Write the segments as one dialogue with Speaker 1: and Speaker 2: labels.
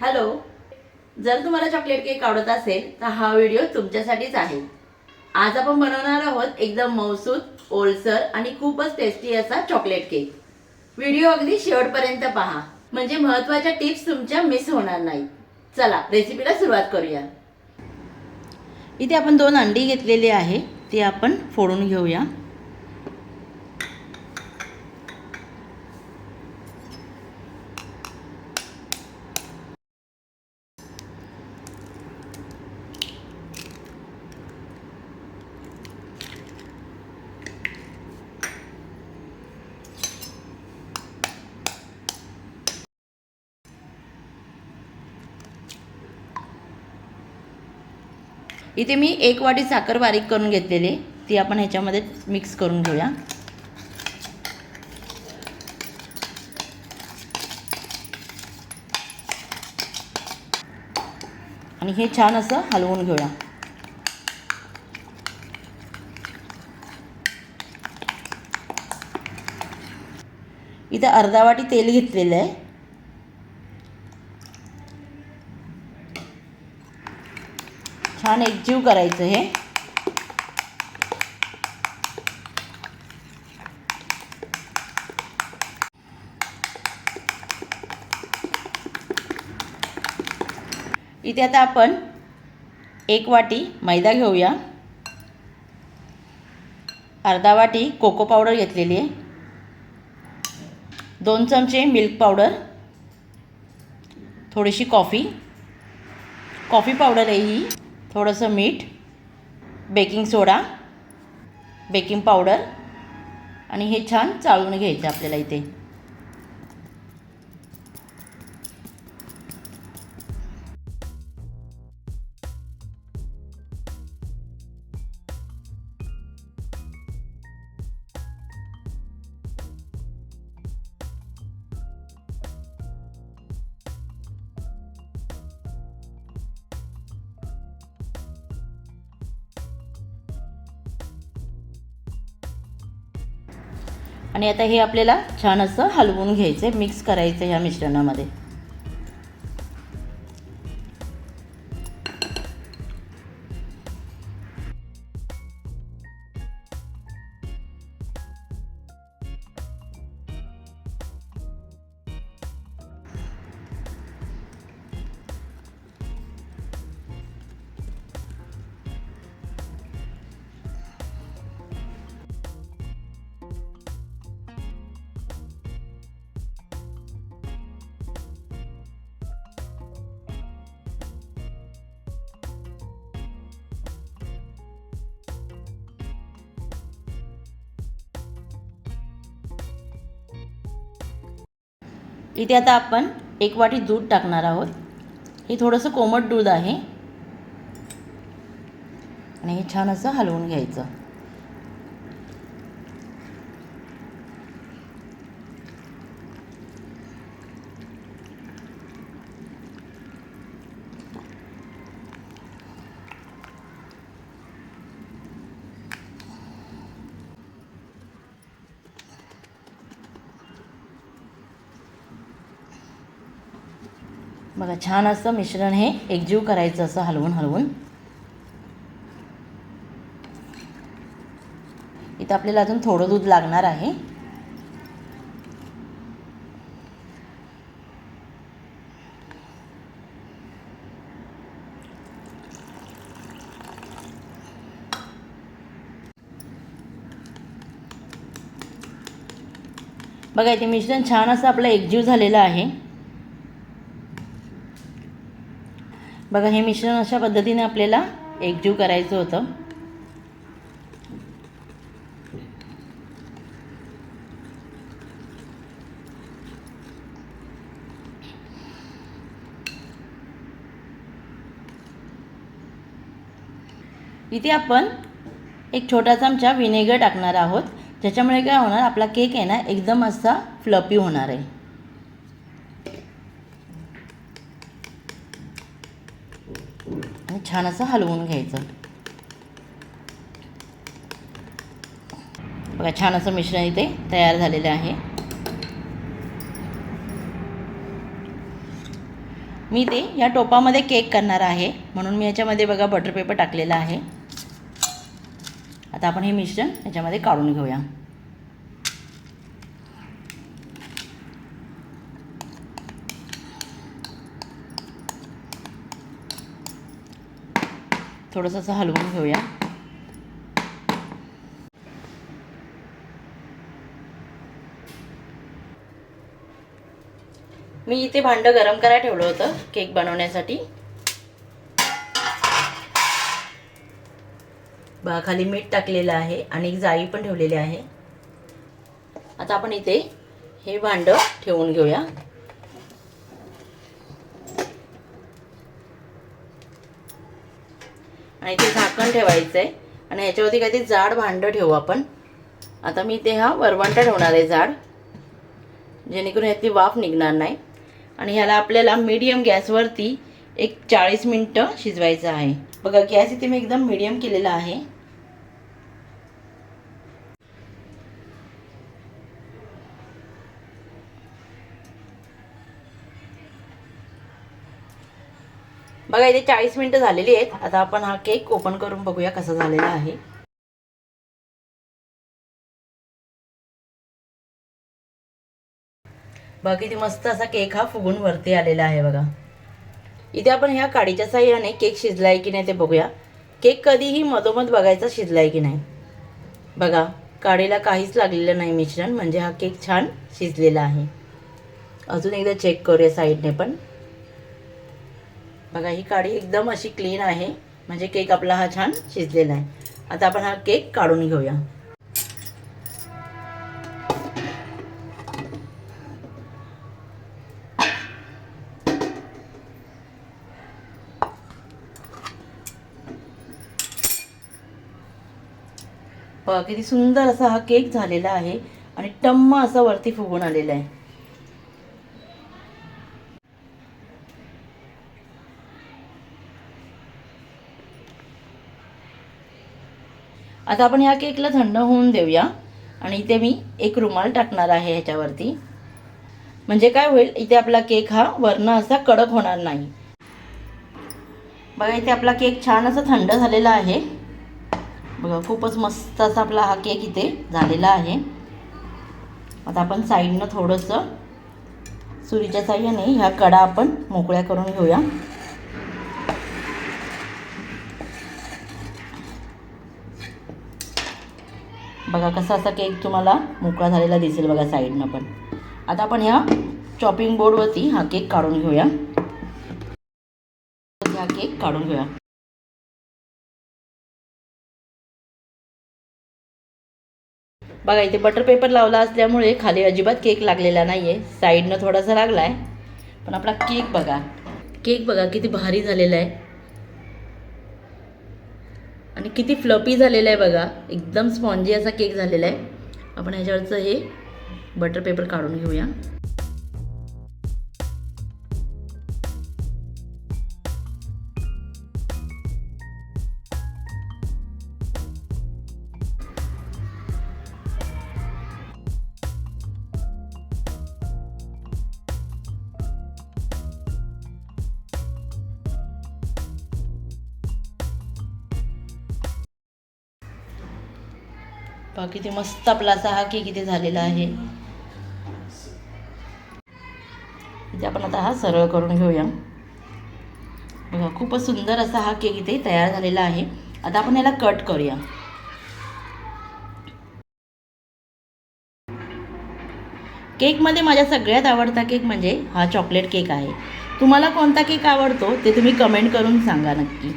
Speaker 1: Hello. जर तुम्हाला chocolate cake आवडत असेल तर हा व्हिडिओ तुमच्यासाठीच आहे. आज आपण बनवणार आहोत एकदम मौसूद ओलसर आणि खूपच टेस्टी असा चॉकलेट केक व्हिडिओ अगदी शेवटपर्यंत पहा. म्हणजे महत्त्वाच्या टिप्स तुमच्या मिस होणार नाही. चला रेसिपीला सुरुवात करूया. इथे आपण दोन अंडी घेतलेली आहे ती आपण फोडून घेऊया. इथे मी एक वाटी साखर बारीक करून घेतलेली ती आपण ह्याच्यामध्ये मिक्स करून घेऊया. आणि हे छान असं हलवून घेऊया. इथं अर्धा वाटी तेल घेतलेलं आहे. छान एकजीव करायचं हे. इथे आता आपण एक वाटी मैदा घेऊया. अर्धा वाटी कोको पावडर घेतलेली आहे. दोन चमचे मिल्क पावडर. थोडीशी कॉफी. कॉफी पावडर आहे ही. थोडंसं मीठ बेकिंग सोडा बेकिंग पावडर आणि हे छान चाळून घ्यायचं आपल्याला इथे. आणि आता हे आपल्याला छान असं हलवून घ्यायचं आहे मिक्स करायचं ह्या मिश्रणामध्ये. इथे आता आपण एक वाटी दूध टाकणार आहोत. हे थोडंसं कोमट दूध आहे. आणि हे छान असं हलवून घ्यायचं. बघा छान असं मिश्रण हे एकजीव करायचं असं हलवून हलवून. इथं आपल्याला अजून थोडं दूध लागणार आहे. बघा इथे मिश्रण छान असं आपलं एकजीव झालेलं आहे. बघा हे मिश्रण अशा पद्धतीने आपल्याला एकजीव करायचं होतं. इथे आपण एक छोटा चमचा विनेगर टाकणार आहोत. ज्याच्यामुळे काय होणार आपला केक आहे ना एकदम असा फ्लपी होणार आहे. छान असं हलवून घ्यायचं. बघा छान असं मिश्रण इथे तयार झालेलं आहे. मी ते या टोपामध्ये केक करणार आहे. म्हणून मी याच्यामध्ये बघा बटर पेपर टाकलेला आहे. आता आपण हे मिश्रण याच्यामध्ये काढून घेऊया. थोडंसं असं हलवून घेऊया. मी इथे भांडं गरम करायला ठेवलं होतं केक बनवण्यासाठी. बा खाली मीठ टाकलेलं आहे आणि एक जाळी पण ठेवलेली आहे. आता आपण इथे हे भांडं ठेवून घेऊया. आणि ते झाकण ठेवायचं आहे आणि ह्याच्यावरती काहीतरी जाड भांडं ठेवू आपण. आता मी ते हा वरवंटा ठेवणार आहे जाड. जेणेकरून ह्यातली वाफ निघणार नाही. आणि ह्याला आपल्याला मीडियम गॅसवरती एक चाळीस मिनटं शिजवायचं आहे. बघा गॅस इथे मी एकदम मीडियम केलेला आहे. बघा इथे चाळीस मिनटं झालेली आहेत. आता आपण हा केक ओपन करून बघूया कसा झालेला आहे. बघा किती मस्त असा केक हा फुगून वरती आलेला आहे बघा. इथे आपण ह्या काडीच्या साह्याने केक शिजलाय की नाही ते बघूया. केक कधीही मधोमध बघायचा शिजलाय की नाही. बघा काडीला काहीच लागलेलं नाही मिश्रण म्हणजे हा केक छान शिजलेला आहे. अजून एकदा चेक करूया साईडने पण. बघा ही काडी एकदम अशी क्लीन आहे. म्हणजे केक आपला हा छान शिजलेला आहे. आता आपण हा केक काढून घेऊया. बघा किती सुंदर असा हा केक झालेला आहे आणि टम्म असा वरती फुगून आलेला आहे. आता आपण ह्या केकला थंड होऊन देऊया. आणि इथे मी एक रुमाल टाकणार आहे ह्याच्यावरती. म्हणजे काय होईल इथे आपला केक हा वरनं असा कडक होणार नाही. बघा इथे आपला केक छान असा थंड झालेला आहे. बघा खूपच मस्त असा आपला हा केक इथे झालेला आहे. आता आपण साईडनं थोडंसं सुरीच्या साह्याने ह्या कडा आपण मोकळ्या करून घेऊया. बघा कसा असा केक तुम्हाला मोकळा झालेला दिसेल बघा साईडनं पण. आता आपण ह्या चॉपिंग बोर्डवरती हा केक काढून घेऊया. हा केक काढून घेऊया. बघा इथे बटर पेपर लावला असल्यामुळे खाली अजिबात केक लागलेला नाही आहे साईडनं थोडासा लागला आहे पण आपला केक बघा. केक बघा किती भारी झालेला आहे. आणि किती फ्लपी झालेला आहे बघा. एकदम स्पॉन्जी असा केक झालेला आहे. आपण ह्याच्यावरचं हे बटर पेपर काढून घेऊया. पहा किती मस्त आपला असा हा केक इथे झालेला आहे. इथे आपण आता हा सरळ करून घेऊया. बघा खूपच सुंदर असा हा केक इथे तयार झालेला आहे. आता आपण याला कट करूया. केकमध्ये माझ्या सगळ्यात आवडता केक म्हणजे हा चॉकलेट केक आहे. तुम्हाला कोणता केक आवडतो ते तुम्ही कमेंट करून सांगा नक्की.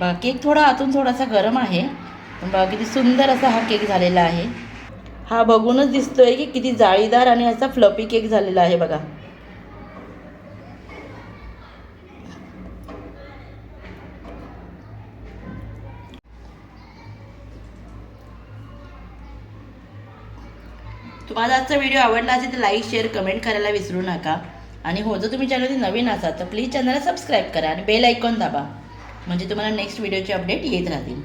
Speaker 1: बघा केक थोडा आतून थोडासा गरम आहे. पण बघा किती सुंदर असा हा केक झालेला आहे. हा बघूनच दिसतोय की किती जाळीदार आणि असा फ्लपी केक झालेला आहे बघा. तुम्हाला आजचा व्हिडिओ आवडला असेल तर लाईक शेअर कमेंट करायला विसरू नका. आणि हो जर तुम्ही चॅनलमध्ये नवीन असाल तर प्लीज चॅनलला सबस्क्राईब करा आणि बेल ऐकॉन दाबा. म्हणजे तुम्हाला नेक्स्ट व्हिडिओचे अपडेट येत राहतील.